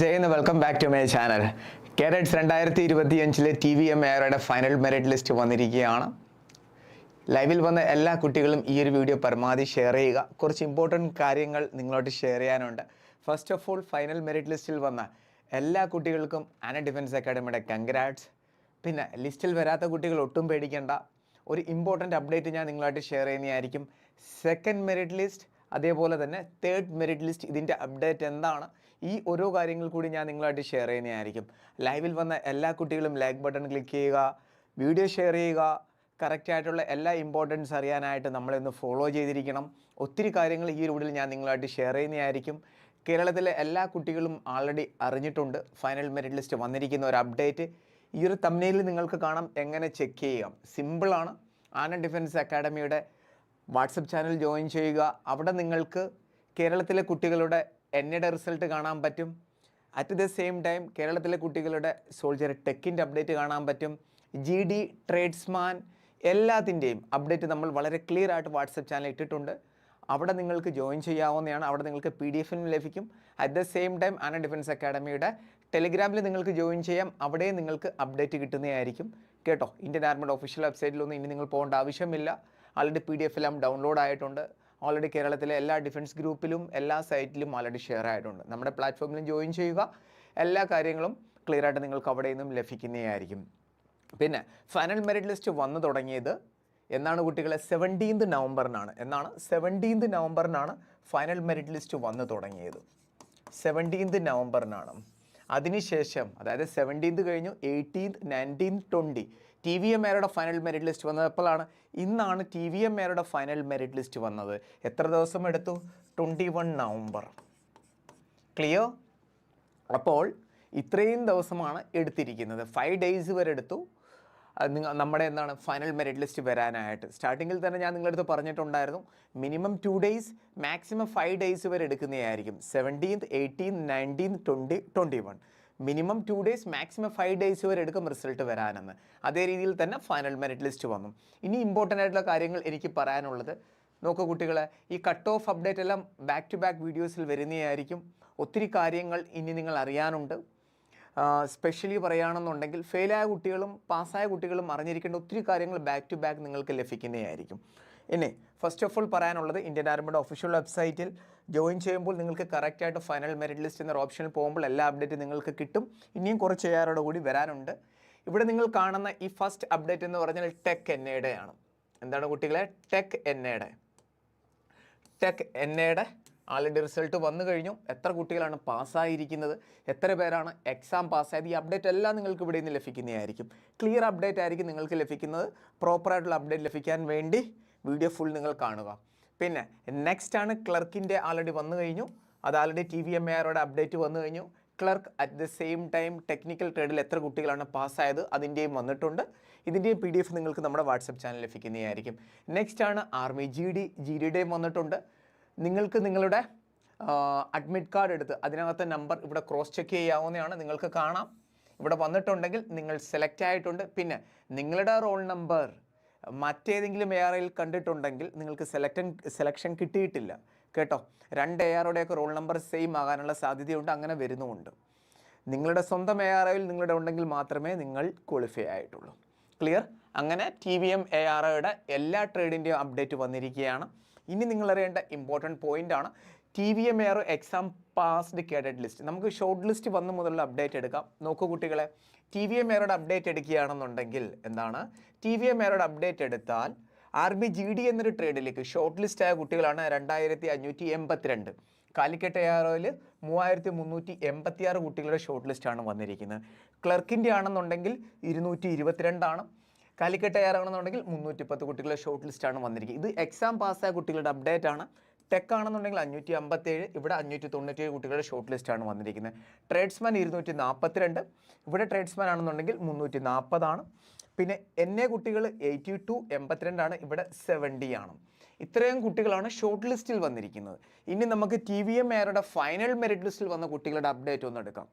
ജയന്ന് welcome back to my channel കേരറ്റ്സ് രണ്ടായിരത്തി ഇരുപത്തിയഞ്ചിലെ T V M എയറുടെ ഫൈനൽ മെറിറ്റ് ലിസ്റ്റ് വന്നിരിക്കുകയാണ്. ലൈവിൽ വന്ന എല്ലാ കുട്ടികളും ഈ ഒരു വീഡിയോ പരമാവധി ഷെയർ ചെയ്യുക. കുറച്ച് ഇമ്പോർട്ടന്റ് കാര്യങ്ങൾ നിങ്ങളോട്ട് ഷെയർ ചെയ്യാനുണ്ട്. First of all final merit ലിസ്റ്റിൽ വന്ന എല്ലാ കുട്ടികൾക്കും ആന ഡിഫൻസ് അക്കാഡമിയുടെ കൺഗ്രാറ്റ്സ് പിന്നെ ലിസ്റ്റിൽ വരാത്ത കുട്ടികൾ ഒട്ടും പേടിക്കേണ്ട. ഒരു ഇമ്പോർട്ടന്റ് അപ്ഡേറ്റ് ഞാൻ നിങ്ങളായിട്ട് ഷെയർ ചെയ്യുന്നതായിരിക്കും. സെക്കൻഡ് മെറിറ്റ് ലിസ്റ്റ് അതേപോലെ തന്നെ തേർഡ് മെറിറ്റ് ലിസ്റ്റ് ഇതിന്റെ അപ്ഡേറ്റ് എന്താണ്? ഈ ഓരോ കാര്യങ്ങൾ കൂടി ഞാൻ നിങ്ങളായിട്ട് ഷെയർ ചെയ്യുന്നതായിരിക്കും. ലൈവിൽ വന്ന എല്ലാ കുട്ടികളും ലൈക്ക് ബട്ടൺ ക്ലിക്ക് ചെയ്യുക വീഡിയോ ഷെയർ ചെയ്യുക. കറക്റ്റ് ആയിട്ടുള്ള എല്ലാ ഇമ്പോർട്ടൻസ് അറിയാനായിട്ട് നമ്മളിന്ന് ഫോളോ ചെയ്തിരിക്കണം. ഒത്തിരി കാര്യങ്ങൾ ഈ വീഡിയോയിൽ ഞാൻ നിങ്ങളായിട്ട് ഷെയർ ചെയ്യുന്നതായിരിക്കും. കേരളത്തിലെ എല്ലാ കുട്ടികളും ആൾറെഡി അറിഞ്ഞിട്ടുണ്ട്. ഫൈനൽ മെറിറ്റ് ലിസ്റ്റ് വന്നിരിക്കുന്ന ഒരു അപ്ഡേറ്റ് ഈ ഒരു തമ്മിലിൽ നിങ്ങൾക്ക് കാണാം. എങ്ങനെ ചെക്ക് ചെയ്യാം. സിമ്പിളാണ് ആന ഡിഫൻസ് അക്കാഡമിയുടെ വാട്സപ്പ് ചാനൽ ജോയിൻ ചെയ്യുക. അവിടെ നിങ്ങൾക്ക് കേരളത്തിലെ കുട്ടികളുടെ എന്നയുടെ റിസൾട്ട് കാണാൻ പറ്റും. അറ്റ് ദ സെയിം ടൈം കേരളത്തിലെ കുട്ടികളുടെ സോൾജർ ടെക്കിന്റെ അപ്ഡേറ്റ് കാണാൻ പറ്റും. ജി ഡി ട്രേഡ്സ്മാൻ എല്ലാത്തിന്റെയും അപ്ഡേറ്റ് നമ്മൾ വളരെ ക്ലിയർ ആയിട്ട് വാട്സപ്പ് ചാനൽ ഇട്ടിട്ടുണ്ട്. അവിടെ നിങ്ങൾക്ക് ജോയിൻ ചെയ്യാവുന്നതാണ്. അവിടെ നിങ്ങൾക്ക് പി ഡി എഫിനും ലഭിക്കും. അറ്റ് ദ സെയിം ടൈം ആന ഡിഫൻസ് അക്കാഡമിയുടെ ടെലിഗ്രാമിൽ നിങ്ങൾക്ക് ജോയിൻ ചെയ്യാം. അവിടെയും നിങ്ങൾക്ക് അപ്ഡേറ്റ് കിട്ടുന്നതായിരിക്കും. കേട്ടോ? ഇന്ത്യൻ ആർമിയുടെ ഒഫീഷ്യൽ വെബ്സൈറ്റിലൊന്നും ഇനി നിങ്ങൾ പോകേണ്ട ആവശ്യമില്ല. ആൾറെഡി പി ഡി എഫ് എല്ലാം ഡൗൺലോഡ് ആയിട്ടുണ്ട്. ഓൾറെഡി കേരളത്തിലെ എല്ലാ ഡിഫൻസ് ഗ്രൂപ്പിലും എല്ലാ സൈറ്റിലും ഓൾറെഡി ഷെയർ ആയിട്ടുണ്ട്. നമ്മുടെ പ്ലാറ്റ്ഫോമിലും ജോയിൻ ചെയ്യുക. എല്ലാ കാര്യങ്ങളും ക്ലിയർ ആയിട്ട് നിങ്ങൾക്ക് അവിടെ നിന്നും ലഭിക്കുന്നതായിരിക്കും. പിന്നെ ഫൈനൽ മെറിറ്റ് ലിസ്റ്റ് വന്നു തുടങ്ങിയത് എന്നാണ് കുട്ടികളെ? സെവന്റീൻത് നവംബറിനാണ് എന്നാണ്? സെവന്റീൻത് നവംബറിനാണ് ഫൈനൽ മെറിറ്റ് ലിസ്റ്റ് വന്നു തുടങ്ങിയത്. സെവന്റീൻത് നവംബറിനാണ് അതിനുശേഷം അതായത് സെവന്റീൻത് കഴിഞ്ഞു eighteenth nineteenth twenty T V M മേരുടെ final merit list വന്നത് എപ്പോഴാണ്? ഇന്നാണ് ടി വി എം മേരുടെ ഫൈനൽ മെറിറ്റ് ലിസ്റ്റ് വന്നത്. എത്ര ദിവസം എടുത്തു? Twenty one November. ക്ലിയർ? അപ്പോൾ ഇത്രയും ദിവസമാണ് എടുത്തിരിക്കുന്നത്. ഫൈവ് ഡേയ്സ് വരെ എടുത്തു. നിങ്ങൾ നമ്മുടെ എന്താണ് ഫൈനൽ മെറിറ്റ് ലിസ്റ്റ് വരാനായിട്ട്. സ്റ്റാർട്ടിങ്ങിൽ തന്നെ ഞാൻ നിങ്ങളുടെ അടുത്ത് പറഞ്ഞിട്ടുണ്ടായിരുന്നു minimum two days maximum five days വരെ എടുക്കുന്നതായിരിക്കും. Seventeenth eighteen nineteen twenty twenty one. Minimum two days maximum five days വരെ എടുക്കും റിസൾട്ട് വരാനെന്ന്. അതേ രീതിയിൽ തന്നെ ഫൈനൽ മെറിറ്റ് ലിസ്റ്റ് വന്നു. ഇനി ഇമ്പോർട്ടന്റ് ആയിട്ടുള്ള കാര്യങ്ങൾ എനിക്ക് പറയാനുള്ളത്. നോക്കൂ കുട്ടികളെ ഈ കട്ട് ഓഫ് അപ്ഡേറ്റ് എല്ലാം ബാക്ക് ടു ബാക്ക് വീഡിയോസിൽ വരുന്നതായിരിക്കും. ഒത്തിരി കാര്യങ്ങൾ ഇനി നിങ്ങൾ അറിയാനുണ്ട്. സ്പെഷ്യലി പറയുകയാണെന്നുണ്ടെങ്കിൽ ഫെയിലായ കുട്ടികളും പാസ്സായ കുട്ടികളും അറിഞ്ഞിരിക്കേണ്ട ഒത്തിരി കാര്യങ്ങൾ ബാക്ക് ടു ബാക്ക് നിങ്ങൾക്ക് ലഭിക്കുന്നതായിരിക്കും. ഇനി ഫസ്റ്റ് ഓഫ് ഓൾ പറയാനുള്ളത് ഇന്ത്യൻ ആർമിയുടെ ഒഫീഷ്യൽ വെബ്സൈറ്റിൽ ജോയിൻ ചെയ്യുമ്പോൾ നിങ്ങൾക്ക് കറക്റ്റായിട്ട് ഫൈനൽ മെറിറ്റ് ലിസ്റ്റ് എന്നൊരു ഓപ്ഷനിൽ പോകുമ്പോൾ എല്ലാ അപ്ഡേറ്റും നിങ്ങൾക്ക് കിട്ടും. ഇനിയും കുറച്ച് ചെയ്യാറോട് കൂടി വരാനുണ്ട്. ഇവിടെ നിങ്ങൾ കാണുന്ന ഈ ഫസ്റ്റ് അപ്ഡേറ്റ് എന്ന് പറഞ്ഞാൽ ടെക് എൻ ആണ്. എന്താണ് കുട്ടികളെ? ടെക് എൻ എയുടെ ടെക് എൻ എയുടെ ആൾറെഡി റിസൾട്ട് വന്നു കഴിഞ്ഞു. എത്ര കുട്ടികളാണ് പാസ്സായിരിക്കുന്നത് എത്ര പേരാണ് എക്സാം പാസ്സായത് ഈ അപ്ഡേറ്റ് എല്ലാം നിങ്ങൾക്ക് ഇവിടെ നിന്ന് ലഭിക്കുന്നതായിരിക്കും. ക്ലിയർ അപ്ഡേറ്റ് ആയിരിക്കും നിങ്ങൾക്ക് ലഭിക്കുന്നത്. പ്രോപ്പറായിട്ടുള്ള അപ്ഡേറ്റ് ലഭിക്കാൻ വേണ്ടി വീഡിയോ ഫുൾ നിങ്ങൾ കാണുക. പിന്നെ നെക്സ്റ്റ് ആണ് ക്ലർക്കിന്റെ ആൾറെഡി വന്നു കഴിഞ്ഞു. അത് ആൾറെഡി ടി വി എം എയറുടെ അപ്ഡേറ്റ് വന്നു കഴിഞ്ഞു. Clerk at the same time technical ട്രേഡിൽ എത്ര കുട്ടികളാണ് പാസ്സായത് അതിന്റെയും വന്നിട്ടുണ്ട്. ഇതിന്റെയും പി ഡി എഫ് നിങ്ങൾക്ക് നമ്മുടെ വാട്സപ്പ് ചാനൽ ലഭിക്കുന്നതായിരിക്കും. നെക്സ്റ്റ് ആണ് ആർമി ജി ഡി ജി ഡിയുടെയും വന്നിട്ടുണ്ട്. നിങ്ങൾക്ക് നിങ്ങളുടെ അഡ്മിറ്റ് കാർഡ് എടുത്ത് അതിനകത്തെ നമ്പർ ഇവിടെ ക്രോസ് ചെക്ക് ചെയ്യാവുന്നതാണ്. നിങ്ങൾക്ക് കാണാം. ഇവിടെ വന്നിട്ടുണ്ടെങ്കിൽ നിങ്ങൾ സെലക്ട് ആയിട്ടുണ്ട്. പിന്നെ നിങ്ങളുടെ റോൾ നമ്പർ മറ്റേതെങ്കിലും എ ആറിൽ കണ്ടിട്ടുണ്ടെങ്കിൽ നിങ്ങൾക്ക് സെലക്ഷൻ സെലക്ഷൻ കിട്ടിയിട്ടില്ല. കേട്ടോ? രണ്ട് എ ആറുടെയൊക്കെ റോൾ നമ്പർ സെയിം ആകാനുള്ള സാധ്യതയുണ്ട് അങ്ങനെ വരുന്നുമുണ്ട്. നിങ്ങളുടെ സ്വന്തം എ ആർ നിങ്ങളുടെ ഉണ്ടെങ്കിൽ മാത്രമേ നിങ്ങൾ ക്വാളിഫൈ ആയിട്ടുള്ളൂ. ക്ലിയർ അങ്ങനെ T V M A R എല്ലാ ട്രേഡിന്റെയും അപ്ഡേറ്റ് വന്നിരിക്കുകയാണ്. ഇനി നിങ്ങൾ അറിയേണ്ട ഇമ്പോർട്ടന്റ് പോയിന്റ് ആണ്. T V M A R exam passed cadet list നമുക്ക് ഷോർട്ട് ലിസ്റ്റ് വന്നു മുതലുള്ള അപ്ഡേറ്റ് എടുക്കാം. നോക്കൂ കുട്ടികളെ. ടി വി എം എയറോട് അപ്ഡേറ്റ് എടുക്കുകയാണെന്നുണ്ടെങ്കിൽ എന്താണ്? ടി വി എം എയറോട് അപ്ഡേറ്റ് എടുത്താൽ ആർ ബി ജി ഡി എന്നൊരു ട്രേഡിലേക്ക് ഷോർട്ട് ലിസ്റ്റ് ആയ കുട്ടികളാണ് രണ്ടായിരത്തി അഞ്ഞൂറ്റി എൺപത്തിരണ്ട് കാലിക്കറ്റ് എ ആർ ഒയിൽ മൂവായിരത്തി മുന്നൂറ്റി എൺപത്തി ആറ് കുട്ടികളുടെ ഷോർട്ട് ലിസ്റ്റാണ് വന്നിരിക്കുന്നത്. ക്ലർക്കിന്റെ ആണെന്നുണ്ടെങ്കിൽ ഇരുന്നൂറ്റി ഇരുപത്തിരണ്ടാണ് കാലിക്കറ്റ് എയർ ആണെന്നുണ്ടെങ്കിൽ മുന്നൂറ്റി പത്ത് കുട്ടികളുടെ ഷോർട്ട് ലിസ്റ്റാണ് വന്നിരിക്കുന്നത്. ഇത് എക്സാം പാസ്സായ കുട്ടികളുടെ അപ്ഡേറ്റ് ആണ്. ടെക് ആണെന്നുണ്ടെങ്കിൽ അഞ്ഞൂറ്റി അമ്പത്തേഴ് ഇവിടെ അഞ്ഞൂറ്റി തൊണ്ണൂറ്റേഴ് കുട്ടികളുടെ ഷോർട്ട് ലിസ്റ്റാണ് വന്നിരിക്കുന്നത്. ട്രേഡ്സ്മാൻ ഇരുന്നൂറ്റി നാൽപ്പത്തിരണ്ട് ഇവിടെ ട്രേഡ്സ്മാൻ ആണെന്നുണ്ടെങ്കിൽ മുന്നൂറ്റി നാൽപ്പതാണ് പിന്നെ എൻ എ കുട്ടികൾ എയ്റ്റി ടു എൺപത്തിരണ്ടാണ് ഇവിടെ സെവന്റി ആണ് ഇത്രയും കുട്ടികളാണ് ഷോർട്ട് ലിസ്റ്റിൽ വന്നിരിക്കുന്നത്. ഇനി നമുക്ക് ടി വി എം എയറുടെ ഫൈനൽ മെറിറ്റ് ലിസ്റ്റിൽ വന്ന കുട്ടികളുടെ അപ്ഡേറ്റ് ഒന്ന് എടുക്കാം.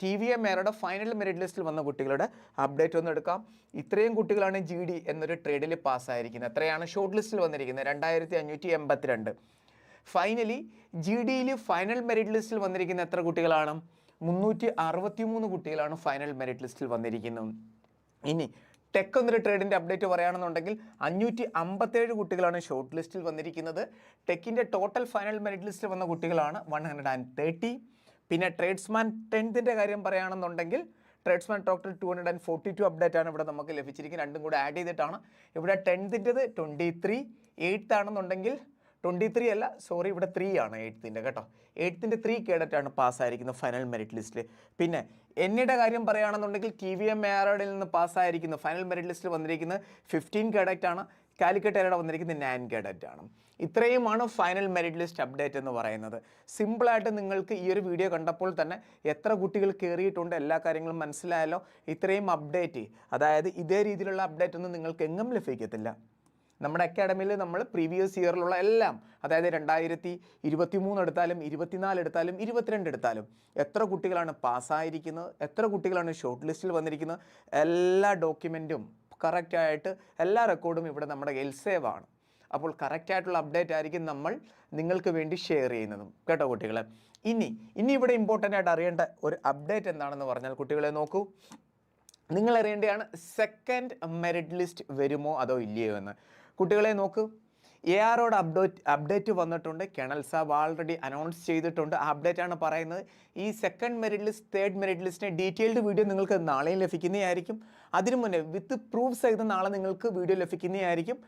ടി വി എം എയറുടെ ഫൈനൽ മെറിറ്റ് ലിസ്റ്റിൽ വന്ന കുട്ടികളുടെ അപ്ഡേറ്റ് ഒന്ന് എടുക്കാം. ഇത്രയും കുട്ടികളാണ് ജി ഡി എന്നൊരു ട്രേഡിൽ പാസ്സായിരിക്കുന്നത്. എത്രയാണ് ഷോർട്ട് ലിസ്റ്റിൽ വന്നിരിക്കുന്നത്? രണ്ടായിരത്തി അഞ്ഞൂറ്റി എൺപത്തിരണ്ട് ഫൈനലി ജി ഡിയിൽ ഫൈനൽ മെറിറ്റ് ലിസ്റ്റിൽ വന്നിരിക്കുന്ന എത്ര കുട്ടികളാണ്? മുന്നൂറ്റി അറുപത്തി മൂന്ന് കുട്ടികളാണ് ഫൈനൽ മെറിറ്റ് ലിസ്റ്റിൽ വന്നിരിക്കുന്നത്. ഇനി ടെക് എന്നൊരു ട്രേഡിന്റെ അപ്ഡേറ്റ് പറയുകയാണെന്നുണ്ടെങ്കിൽ അഞ്ഞൂറ്റി അമ്പത്തേഴ് കുട്ടികളാണ് ഷോർട്ട് ലിസ്റ്റിൽ വന്നിരിക്കുന്നത്. ടെക്കിന്റെ ടോട്ടൽ ഫൈനൽ മെറിറ്റ് ലിസ്റ്റിൽ വന്ന കുട്ടികളാണ് വൺ ഹൺഡ്രഡ് ആൻഡ് തേർട്ടി പിന്നെ ട്രേഡ്സ്മാൻ ടെൻത്തിന്റെ കാര്യം പറയുകയാണെന്നുണ്ടെങ്കിൽ tradesman total two hundred and forty two update ആണ് ഇവിടെ നമുക്ക് ലഭിച്ചിരിക്കുന്നത്. രണ്ടും കൂടെ ആഡ് ചെയ്തിട്ടാണ്. ഇവിടെ ടെൻത്തിന്റെത് ട്വന്റി ത്രീ എയ്ത്ത് ആണെന്നുണ്ടെങ്കിൽ ട്വന്റി ത്രീ അല്ല സോറി ഇവിടെ ത്രീ ആണ് എയ്ത്തിന്റെ കേട്ടോ. എയ്ത്തിന്റെ ത്രീ കേഡറ്റാണ് പാസ്സായിരിക്കുന്നത് ഫൈനൽ മെറിറ്റ് ലിസ്റ്റിൽ പിന്നെ എന്നിയുടെ കാര്യം പറയുകയാണെന്നുണ്ടെങ്കിൽ ടി വി എം എയറോഡിൽ നിന്ന് പാസ്സായിരിക്കുന്ന. ഫൈനൽ മെറിറ്റ് ലിസ്റ്റിൽ വന്നിരിക്കുന്നത് ഫിഫ്റ്റീൻ കേഡറ്റാണ് കാലിക്കറ്റ് എയറോടെ വന്നിരിക്കുന്നത് നയൻ കേഡറ്റ് ആണ്. ഇത്രയുമാണ് ഫൈനൽ മെറിറ്റ് ലിസ്റ്റ് അപ്ഡേറ്റ് എന്ന് പറയുന്നത്. സിമ്പിളായിട്ട് നിങ്ങൾക്ക് ഈ ഒരു വീഡിയോ കണ്ടപ്പോൾ തന്നെ എത്ര കുട്ടികൾ കയറിയിട്ടുണ്ട് എല്ലാ കാര്യങ്ങളും മനസ്സിലായല്ലോ. ഇത്രയും അപ്ഡേറ്റ് അതായത് ഇതേ രീതിയിലുള്ള അപ്ഡേറ്റ് ഒന്നും നിങ്ങൾക്ക് എങ്ങും ലഭിക്കത്തില്ല. നമ്മുടെ അക്കാഡമിയിൽ നമ്മൾ പ്രീവിയസ് ഇയറിലുള്ള എല്ലാം അതായത് രണ്ടായിരത്തി ഇരുപത്തി മൂന്ന് എടുത്താലും ഇരുപത്തിനാല് എടുത്താലും ഇരുപത്തിരണ്ട് എടുത്താലും എത്ര കുട്ടികളാണ് പാസ്സായിരിക്കുന്നത് എത്ര കുട്ടികളാണ് ഷോർട്ട് ലിസ്റ്റിൽ വന്നിരിക്കുന്നത് എല്ലാ ഡോക്യുമെന്റും കറക്റ്റായിട്ട് എല്ലാ റെക്കോർഡും ഇവിടെ നമ്മുടെ എൽസേവ് ആണ്. അപ്പോൾ കറക്റ്റായിട്ടുള്ള അപ്ഡേറ്റ് ആയിരിക്കും നമ്മൾ നിങ്ങൾക്ക് വേണ്ടി ഷെയർ ചെയ്യുന്നതും. കേട്ടോ കുട്ടികളെ? ഇനി ഇനി ഇവിടെ ഇമ്പോർട്ടന്റ് ആയിട്ട് അറിയേണ്ട ഒരു അപ്ഡേറ്റ് എന്താണെന്ന് പറഞ്ഞാൽ കുട്ടികളെ നോക്കൂ. നിങ്ങൾ അറിയേണ്ടതാണ് സെക്കൻഡ് മെറിറ്റ് ലിസ്റ്റ് വരുമോ അതോ ഇല്ലയോ എന്ന്. കുട്ടികളെ നോക്കൂ. എ ആറോട് അപ്ഡേറ്റ് അപ്ഡേറ്റ് വന്നിട്ടുണ്ട്. കെണൽ സാബ് ആൾറെഡി അനൗൺസ് ചെയ്തിട്ടുണ്ട്. ആ അപ്ഡേറ്റ് ആണ് പറയുന്നത്. ഈ second merit list third merit ലിസ്റ്റിന്റെ ഡീറ്റെയിൽഡ് വീഡിയോ നിങ്ങൾക്ക് നാളെയും ലഭിക്കുന്നതായിരിക്കും. അതിനു മുന്നേ വിത്ത് പ്രൂഫ് സഹിതം നാളെ നിങ്ങൾക്ക് വീഡിയോ ലഭിക്കുന്നതായിരിക്കും.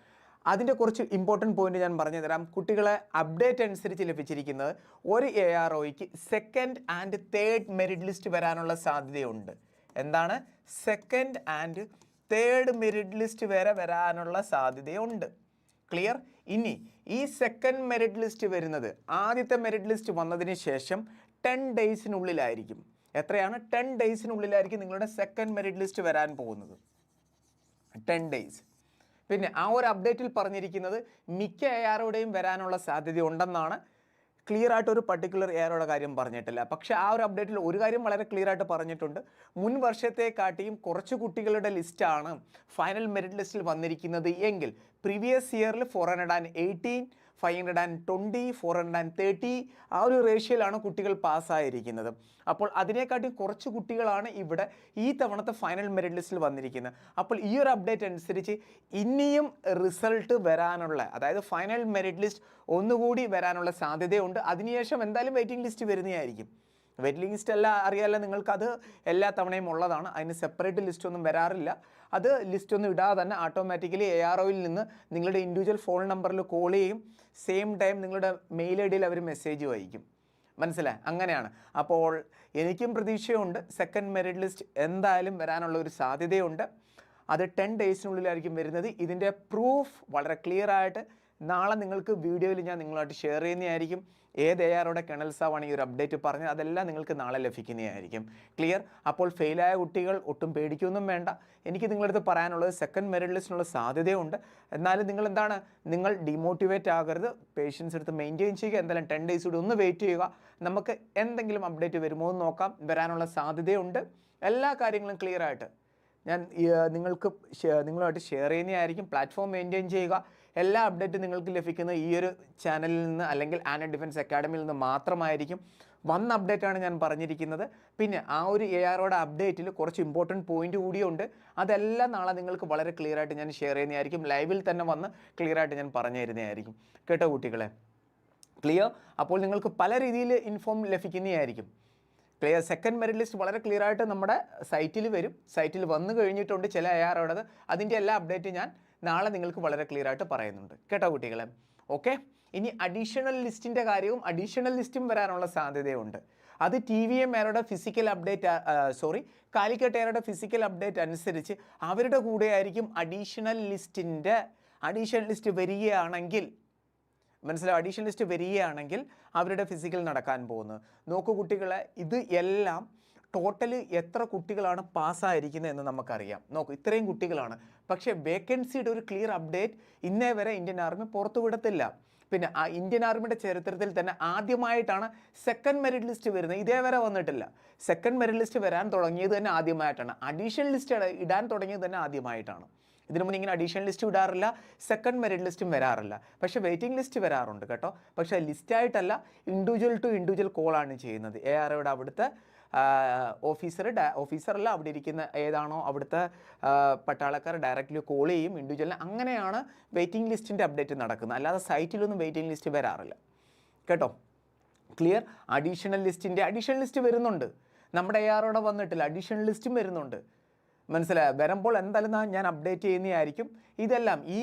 അതിന്റെ കുറച്ച് ഇമ്പോർട്ടന്റ് പോയിന്റ് ഞാൻ പറഞ്ഞു തരാം കുട്ടികളെ അപ്ഡേറ്റ് അനുസരിച്ച് ലഭിച്ചിരിക്കുന്നത് ഒരു A R ഒയ്ക്ക് second and third merit list വരാനുള്ള സാധ്യതയുണ്ട്. എന്താണ്? Second and third merit list വരെ വരാനുള്ള സാധ്യതയുണ്ട്. ക്ലിയർ ഇനി ഈ സെക്കൻഡ് മെറിറ്റ് ലിസ്റ്റ് വരുന്നത് ആദ്യത്തെ മെറിറ്റ് ലിസ്റ്റ് വന്നതിന് ശേഷം ടെൻ ഡേയ്സിനുള്ളിലായിരിക്കും എത്രയാണ്? ടെൻ ഡേയ്സിനുള്ളിലായിരിക്കും നിങ്ങളുടെ സെക്കൻഡ് മെറിറ്റ് ലിസ്റ്റ് വരാൻ പോകുന്നത്. ടെൻ ഡേയ്സ് പിന്നെ ആ ഒരു അപ്ഡേറ്റിൽ പറഞ്ഞിരിക്കുന്നത് മിക്ക എ ആറുടെയും വരാനുള്ള സാധ്യത ഉണ്ടെന്നാണ് ക്ലിയർ ആയിട്ട് ഒരു പർട്ടിക്കുലർ എയറോടെ കാര്യം പറഞ്ഞിട്ടില്ല. പക്ഷേ ആ ഒരു അപ്ഡേറ്റിൽ ഒരു കാര്യം വളരെ ക്ലിയർ ആയിട്ട് പറഞ്ഞിട്ടുണ്ട്. മുൻ വർഷത്തെക്കാട്ടിയും കുറച്ച് കുട്ടികളുടെ ലിസ്റ്റാണ് ഫൈനൽ മെറിറ്റ് ലിസ്റ്റിൽ വന്നിരിക്കുന്നത്. എങ്കിൽ പ്രീവിയസ് ഇയറിൽ four hundred and eighteen five hundred and twenty four hundred and thirty ആ ഒരു റേഷ്യയിലാണ് കുട്ടികൾ പാസ്സായിരിക്കുന്നത് അപ്പോൾ അതിനെക്കാട്ടി കുറച്ച് കുട്ടികളാണ് ഇവിടെ ഈ തവണത്തെ ഫൈനൽ മെറിറ്റ് ലിസ്റ്റിൽ വന്നിരിക്കുന്നത്. അപ്പോൾ ഈ ഒരു അപ്ഡേറ്റ് അനുസരിച്ച് ഇനിയും റിസൾട്ട് വരാനുള്ള അതായത് ഫൈനൽ മെറിറ്റ് ലിസ്റ്റ് ഒന്നുകൂടി വരാനുള്ള സാധ്യതയുണ്ട്. അതിനുശേഷം എന്തായാലും വെയിറ്റിംഗ് ലിസ്റ്റ് വരുന്നതായിരിക്കും. വെയിറ്റിംഗ് ലിസ്റ്റ് എല്ലാം അറിയാമല്ലോ നിങ്ങൾക്കത് എല്ലാ തവണയും ഉള്ളതാണ്. അതിന് സെപ്പറേറ്റ് ലിസ്റ്റ് ഒന്നും വരാറില്ല. അത് ലിസ്റ്റ് ഒന്നും ഇടാതെ തന്നെ ഓട്ടോമാറ്റിക്കലി എ ആർ ഒയിൽ നിന്ന് നിങ്ങളുടെ ഇൻഡിവിജ്വൽ ഫോൺ നമ്പറിൽ കോൾ ചെയ്യും. സെയിം ടൈം നിങ്ങളുടെ മെയിൽ ഐ ഡിയിൽ അവർ മെസ്സേജ് വായിക്കും. മനസ്സിലായി? അങ്ങനെയാണ്. അപ്പോൾ എനിക്കും പ്രതീക്ഷയുണ്ട്. സെക്കൻഡ് മെറിറ്റ് ലിസ്റ്റ് എന്തായാലും വരാനുള്ള ഒരു സാധ്യതയുണ്ട്. അത് ടെൻ ഡേയ്സിനുള്ളിലായിരിക്കും വരുന്നത്. ഇതിന്റെ പ്രൂഫ് വളരെ ക്ലിയർ ആയിട്ട് നാളെ നിങ്ങൾക്ക് വീഡിയോയിൽ ഞാൻ നിങ്ങളായിട്ട് ഷെയർ ചെയ്യുന്നതായിരിക്കും. ഏത് എ ആറോടെ കെണൽ സാവാണ് ഈ ഒരു അപ്ഡേറ്റ് പറഞ്ഞത്? അതെല്ലാം നിങ്ങൾക്ക് നാളെ ലഭിക്കുന്നതായിരിക്കും. ക്ലിയർ അപ്പോൾ ഫെയിലായ കുട്ടികൾ ഒട്ടും പേടിക്കൊന്നും വേണ്ട. എനിക്ക് നിങ്ങളടുത്ത് പറയാനുള്ളത് സെക്കൻഡ് മെറിറ്റ് ലിസ്റ്റിനുള്ള സാധ്യതയുണ്ട്. എന്നാലും നിങ്ങൾ എന്താണ്? നിങ്ങൾ ഡിമോട്ടിവേറ്റ് ആകരുത്. പേഷ്യൻസ് എടുത്ത് മെയിന്റെയിൻ ചെയ്യുക. എന്തായാലും ടെൻ ഡേയ്സ് കൂടി ഒന്ന് വെയിറ്റ് ചെയ്യുക. നമുക്ക് എന്തെങ്കിലും അപ്ഡേറ്റ് വരുമോ എന്ന് നോക്കാം. വരാനുള്ള സാധ്യതയുണ്ട്. എല്ലാ കാര്യങ്ങളും ക്ലിയർ ആയിട്ട് ഞാൻ നിങ്ങൾക്ക് നിങ്ങളുമായിട്ട് ഷെയർ ചെയ്യുന്നതായിരിക്കും. പ്ലാറ്റ്ഫോം മെയിന്റെയിൻ ചെയ്യുക. എല്ലാ അപ്ഡേറ്റും നിങ്ങൾക്ക് ലഭിക്കുന്ന ഈ ഒരു ചാനലിൽ നിന്ന് അല്ലെങ്കിൽ ആന ഡിഫൻസ് അക്കാഡമിയിൽ നിന്ന് മാത്രമായിരിക്കും വന്ന അപ്ഡേറ്റാണ് ഞാൻ പറഞ്ഞിരിക്കുന്നത്. പിന്നെ ആ ഒരു എ ആറോടെ അപ്ഡേറ്റിൽ കുറച്ച് ഇമ്പോർട്ടന്റ് പോയിന്റ് കൂടിയുണ്ട് അതെല്ലാം നാളെ നിങ്ങൾക്ക് വളരെ ക്ലിയർ ആയിട്ട് ഞാൻ ഷെയർ ചെയ്യുന്നതായിരിക്കും. ലൈവിൽ തന്നെ വന്ന് ക്ലിയർ ആയിട്ട് ഞാൻ പറഞ്ഞു തരുന്നതായിരിക്കും. കേട്ടോ കുട്ടികളെ? ക്ലിയർ അപ്പോൾ നിങ്ങൾക്ക് പല രീതിയിൽ ഇൻഫോം ലഭിക്കുന്നതായിരിക്കും. ക്ലിയർ സെക്കൻഡ് മെറിറ്റ് ലിസ്റ്റ് വളരെ ക്ലിയർ ആയിട്ട് നമ്മുടെ സൈറ്റിൽ വരും. സൈറ്റിൽ വന്നു കഴിഞ്ഞിട്ടുണ്ട് ചില അയാറുള്ളത് അതിന്റെ എല്ലാ അപ്ഡേറ്റും ഞാൻ നാളെ നിങ്ങൾക്ക് വളരെ ക്ലിയർ ആയിട്ട് പറയുന്നുണ്ട്. കേട്ടോ കുട്ടികളെ? ഓക്കെ? ഇനി അഡീഷണൽ ലിസ്റ്റിന്റെ കാര്യവും അഡീഷണൽ ലിസ്റ്റും വരാനുള്ള സാധ്യതയുണ്ട്. അത് T V M physical update sorry Calicut എയറുടെ physical update അനുസരിച്ച് അവരുടെ കൂടെ ആയിരിക്കും അഡീഷണൽ ലിസ്റ്റിന്റെ അഡീഷണൽ ലിസ്റ്റ് വരികയാണെങ്കിൽ മനസ്സിലാവും അഡീഷണൽ ലിസ്റ്റ് വരികയാണെങ്കിൽ അവരുടെ ഫിസിക്കൽ നടക്കാൻ പോകുന്നത്. നോക്കൂ കുട്ടികളെ ഇത് എല്ലാം ടോട്ടൽ എത്ര കുട്ടികളാണ് പാസ്സായിരിക്കുന്നത് എന്ന് നമുക്കറിയാം. നോക്കൂ ഇത്രയും കുട്ടികളാണ്. പക്ഷേ വേക്കൻസിയുടെ ഒരു ക്ലിയർ അപ്ഡേറ്റ് ഇന്നേ വരെ ഇന്ത്യൻ ആർമി പുറത്തുവിടത്തില്ല പിന്നെ ആ ഇന്ത്യൻ ആർമിയുടെ ചരിത്രത്തിൽ തന്നെ ആദ്യമായിട്ടാണ് സെക്കൻഡ് മെറിറ്റ് ലിസ്റ്റ് വരുന്നത്. ഇതേ വരെ വന്നിട്ടില്ല. സെക്കൻഡ് മെറിറ്റ് ലിസ്റ്റ് വരാൻ തുടങ്ങിയത് തന്നെ ആദ്യമായിട്ടാണ്. അഡീഷണൽ ലിസ്റ്റ് ഇടാൻ തുടങ്ങിയത് തന്നെ ആദ്യമായിട്ടാണ്. ഇതിനു മുന്നേ ഇങ്ങനെ അഡീഷണൽ ലിസ്റ്റ് വിടാറില്ല സെക്കൻഡ് മെറിറ്റ് ലിസ്റ്റും വരാറില്ല. പക്ഷേ വെയിറ്റിംഗ് ലിസ്റ്റ് വരാറുണ്ട് കേട്ടോ. പക്ഷേ ലിസ്റ്റായിട്ടല്ല ഇൻഡിവിജ്വൽ ടു ഇൻഡിവിജ്വൽ കോളാണ് ചെയ്യുന്നത്. എ ആർ ഒയുടെ അവിടുത്തെ ഓഫീസർ ഓഫീസറല്ല അവിടെ ഇരിക്കുന്ന ഏതാണോ അവിടുത്തെ പട്ടാളക്കാർ ഡയറക്റ്റ്ലി കോൾ ചെയ്യും ഇൻഡിവിജ്വലിന് അങ്ങനെയാണ് വെയിറ്റിംഗ് ലിസ്റ്റിന്റെ അപ്ഡേറ്റ് നടക്കുന്നത്. അല്ലാതെ സൈറ്റിലൊന്നും വെയിറ്റിംഗ് ലിസ്റ്റ് വരാറില്ല. കേട്ടോ? ക്ലിയർ അഡീഷണൽ ലിസ്റ്റിന്റെ അഡീഷണൽ ലിസ്റ്റ് വരുന്നുണ്ട്. നമ്മുടെ എ ആറോടെ വന്നിട്ടില്ല. അഡീഷണൽ ലിസ്റ്റും വരുന്നുണ്ട്. മനസ്സിലായി? വരുമ്പോൾ എന്തായാലും ഞാൻ അപ്ഡേറ്റ് ചെയ്യുന്നതായിരിക്കും. ഇതെല്ലാം ഈ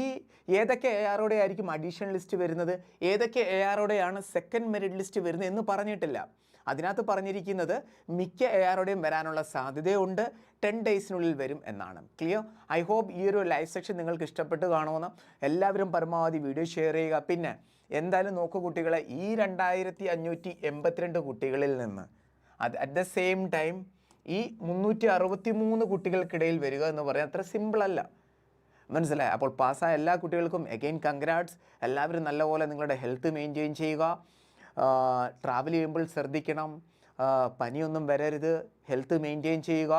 ഏതൊക്കെ എ ആറോടെ ആയിരിക്കും അഡീഷണൽ ലിസ്റ്റ് വരുന്നത്? ഏതൊക്കെ എ ആറോടെയാണ് സെക്കൻഡ് മെറിറ്റ് ലിസ്റ്റ് വരുന്നത് എന്ന് പറഞ്ഞിട്ടില്ല. അതിനകത്ത് പറഞ്ഞിരിക്കുന്നത് മിക്ക എല്ലാവരുടെയും വരാനുള്ള സാധ്യതയുണ്ട്. ടെൻ ഡേയ്സിനുള്ളിൽ വരും എന്നാണ്. ക്ലിയർ ഐ ഹോപ്പ് ഈ ഒരു ലൈവ് സെക്ഷൻ നിങ്ങൾക്ക് ഇഷ്ടപ്പെട്ട് കാണുമെന്ന് എല്ലാവരും പരമാവധി വീഡിയോ ഷെയർ ചെയ്യുക. പിന്നെ എന്തായാലും നോക്കൂ കുട്ടികളെ ഈ രണ്ടായിരത്തി അഞ്ഞൂറ്റി എൺപത്തിരണ്ട് കുട്ടികളിൽ നിന്ന് അത് അറ്റ് ദ സെയിം ടൈം ഈ മുന്നൂറ്റി അറുപത്തി മൂന്ന് കുട്ടികൾക്കിടയിൽ വരിക എന്ന് പറയാൻ അത്ര സിമ്പിളല്ല മനസ്സിലായി? അപ്പോൾ പാസ്സായ എല്ലാ കുട്ടികൾക്കും എഗെയിൻ കൺഗ്രാറ്റ്സ് എല്ലാവരും നല്ലപോലെ നിങ്ങളുടെ ഹെൽത്ത് മെയിന്റെയിൻ ചെയ്യുക. ട്രാവൽ ചെയ്യുമ്പോൾ ശ്രദ്ധിക്കണം. പനിയൊന്നും വരരുത്. ഹെൽത്ത് മെയിന്റെയിൻ ചെയ്യുക.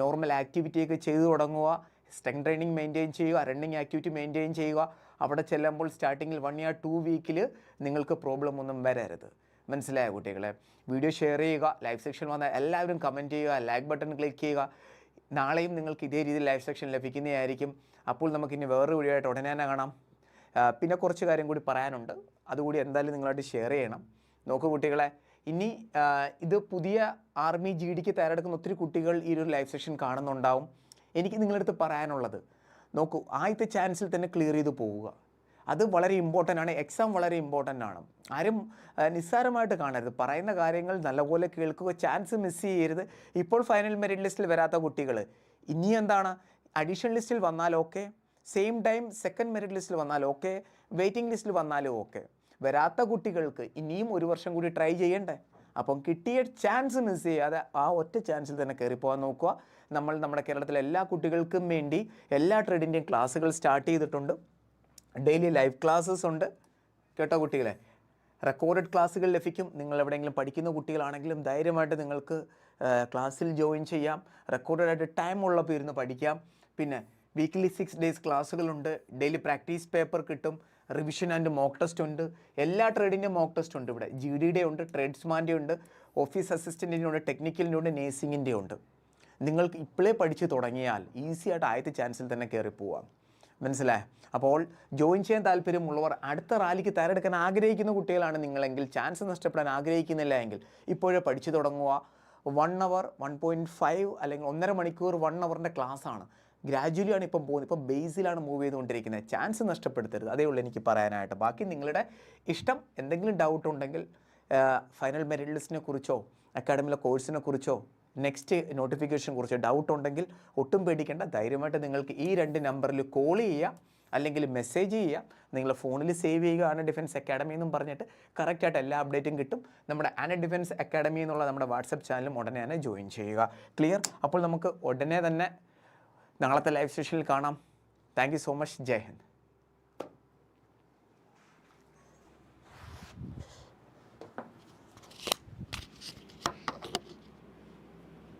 നോർമൽ ആക്ടിവിറ്റി ആക്ടിവിറ്റിയൊക്കെ ചെയ്തു തുടങ്ങുക. സ്ട്രെങ് ട്രെയിനിങ് മെയിന്റെയിൻ ചെയ്യുക. റണ്ണിങ് ആക്ടിവിറ്റി മെയിന്റെയിൻ ചെയ്യുക. അവിടെ ചെല്ലുമ്പോൾ സ്റ്റാർട്ടിങ്ങിൽ വൺ ഇയർ ടു വീക്കിൽ നിങ്ങൾക്ക് പ്രോബ്ലം ഒന്നും വരരുത്. മനസ്സിലായ കുട്ടികളെ? വീഡിയോ ഷെയർ ചെയ്യുക. ലൈവ് സെക്ഷൻ വന്നാൽ എല്ലാവരും കമന്റ് ചെയ്യുക. ലൈക്ക് ബട്ടൺ ക്ലിക്ക് ചെയ്യുക. നാളെയും നിങ്ങൾക്ക് ഇതേ രീതിയിൽ ലൈവ് സെക്ഷൻ ലഭിക്കുന്നതായിരിക്കും. അപ്പോൾ നമുക്കിനി വേറൊരു വീഡിയോ ആയിട്ട് ഉടനെ തന്നെ കാണാം. പിന്നെ കുറച്ച് കാര്യം കൂടി പറയാനുണ്ട്. അതുകൂടി എന്തായാലും നിങ്ങളായിട്ട് ഷെയർ ചെയ്യണം. നോക്കൂ കുട്ടികളെ ഇനി ഇത് പുതിയ ആർമി ജി ഡിക്ക് തയ്യാറെടുക്കുന്ന ഒത്തിരി കുട്ടികൾ ഈ ഒരു ലൈവ് സെഷൻ കാണുന്നുണ്ടാവും. എനിക്ക് നിങ്ങളടുത്ത് പറയാനുള്ളത് നോക്കൂ ആദ്യത്തെ ചാൻസിൽ തന്നെ ക്ലിയർ ചെയ്ത് പോവുക. അത് വളരെ ഇമ്പോർട്ടന്റ് ആണ് എക്സാം വളരെ ഇമ്പോർട്ടന്റ് ആണ്. ആരും നിസ്സാരമായിട്ട് കാണരുത്. പറയുന്ന കാര്യങ്ങൾ നല്ലപോലെ കേൾക്കുക ചാൻസ് മിസ് ചെയ്യരുത്. ഇപ്പോൾ ഫൈനൽ മെറിറ്റ് ലിസ്റ്റിൽ വരാത്ത കുട്ടികൾ ഇനി എന്താണ്? അഡീഷണൽ ലിസ്റ്റിൽ വന്നാൽ okay same time second merit ലിസ്റ്റിൽ വന്നാൽ ഓക്കെ വെയിറ്റിംഗ് ലിസ്റ്റിൽ വന്നാലും ഓക്കെ വരാത്ത കുട്ടികൾക്ക് ഇനിയും ഒരു വർഷം കൂടി ട്രൈ ചെയ്യണ്ടേ? അപ്പം കിട്ടിയ ചാൻസ് മിസ് ചെയ്യാതെ ആ ഒറ്റ ചാൻസിൽ തന്നെ കയറിപ്പോകാൻ നോക്കുക. നമ്മൾ നമ്മുടെ കേരളത്തിലെ എല്ലാ കുട്ടികൾക്കും വേണ്ടി എല്ലാ ട്രേഡിന്റെയും ക്ലാസ്സുകൾ സ്റ്റാർട്ട് ചെയ്തിട്ടുണ്ട്. ഡെയിലി ലൈവ് ക്ലാസ്സസ് ഉണ്ട്. കേട്ടോ കുട്ടികളെ? റെക്കോർഡഡ് ക്ലാസ്സുകൾ ലഭിക്കും. നിങ്ങൾ എവിടെയെങ്കിലും പഠിക്കുന്ന കുട്ടികളാണെങ്കിലും ധൈര്യമായിട്ട് നിങ്ങൾക്ക് ക്ലാസ്സിൽ ജോയിൻ ചെയ്യാം. റെക്കോർഡഡ് ആയിട്ട് ടൈം ഉള്ളപ്പോൾ ഇരുന്ന് പഠിക്കാം. പിന്നെ വീക്ക്ലി സിക്സ് ഡേയ്സ് ക്ലാസ്സുകളുണ്ട് ഡെയിലി പ്രാക്ടീസ് പേപ്പർ കിട്ടും. റിവിഷൻ ആൻഡ് മോക്ക് ടെസ്റ്റ് ഉണ്ട്. എല്ലാ ട്രേഡിന്റെയും മോക്ക് ടെസ്റ്റ് ഉണ്ട് ഇവിടെ. ജി ഡിയുടെ ഉണ്ട് ട്രേഡ്സ്മാന്റെ ഉണ്ട് ഓഫീസ് അസിസ്റ്റന്റിന്റെ ഉണ്ട് ടെക്നിക്കലിന്റെ ഉണ്ട് നേഴ്സിങ്ങിന്റെ ഉണ്ട്. നിങ്ങൾക്ക് ഇപ്പോഴേ പഠിച്ച് തുടങ്ങിയാൽ ഈസി ആയിട്ട് ആദ്യത്തെ ചാൻസിൽ തന്നെ കയറി പോവാം. മനസ്സിലായോ? അപ്പോൾ ജോയിൻ ചെയ്യാൻ താല്പര്യമുള്ളവർ അടുത്ത റാലിക്ക് തയ്യാറെടുക്കാൻ ആഗ്രഹിക്കുന്ന കുട്ടികളാണ് നിങ്ങളെങ്കിൽ ചാൻസ് നഷ്ടപ്പെടാൻ ആഗ്രഹിക്കുന്നില്ല എങ്കിൽ ഇപ്പോഴേ പഠിച്ചു തുടങ്ങുക. One hour one point five അല്ലെങ്കിൽ ഒന്നര മണിക്കൂർ വൺ അവറിന്റെ ആണ്. ഗ്രാജുവലി ആണ് ഇപ്പം പോകുന്നത്. ഇപ്പം ബേസിലാണ് മൂവ് ചെയ്തുകൊണ്ടിരിക്കുന്നത്. ചാൻസ് നഷ്ടപ്പെടുത്തരുത്. അതേ ഉള്ളൂ എനിക്ക് പറയാനായിട്ട്. ബാക്കി നിങ്ങളുടെ ഇഷ്ടം എന്തെങ്കിലും ഡൗട്ട് ഉണ്ടെങ്കിൽ ഫൈനൽ മെറിറ്റ് ലിസ്റ്റിനെ കുറിച്ചോ അക്കാഡമിയിലെ കോഴ്സിനെ കുറിച്ചോ നെക്സ്റ്റ് നോട്ടിഫിക്കേഷൻ കുറിച്ച് ഡൗട്ട് ഉണ്ടെങ്കിൽ ഒട്ടും പേടിക്കേണ്ട. ധൈര്യമായിട്ട് നിങ്ങൾക്ക് ഈ രണ്ട് നമ്പറിൽ കോൾ ചെയ്യുക. അല്ലെങ്കിൽ മെസ്സേജ് ചെയ്യുക. നിങ്ങൾ ഫോണിൽ സേവ് ചെയ്യുക. ആന ഡിഫൻസ് അക്കാഡമി എന്നും പറഞ്ഞിട്ട് കറക്റ്റായിട്ട് എല്ലാ അപ്ഡേറ്റും കിട്ടും. നമ്മുടെ ആന ഡിഫൻസ് അക്കാഡമി എന്നുള്ള നമ്മുടെ വാട്സപ്പ് ചാനലും ഉടനെ തന്നെ ജോയിൻ ചെയ്യുക. ക്ലിയർ അപ്പോൾ നമുക്ക് ഉടനെ തന്നെ നാളത്തെ ലൈവ് സെഷനിൽ കാണാം. Thank so much. Jai Hind.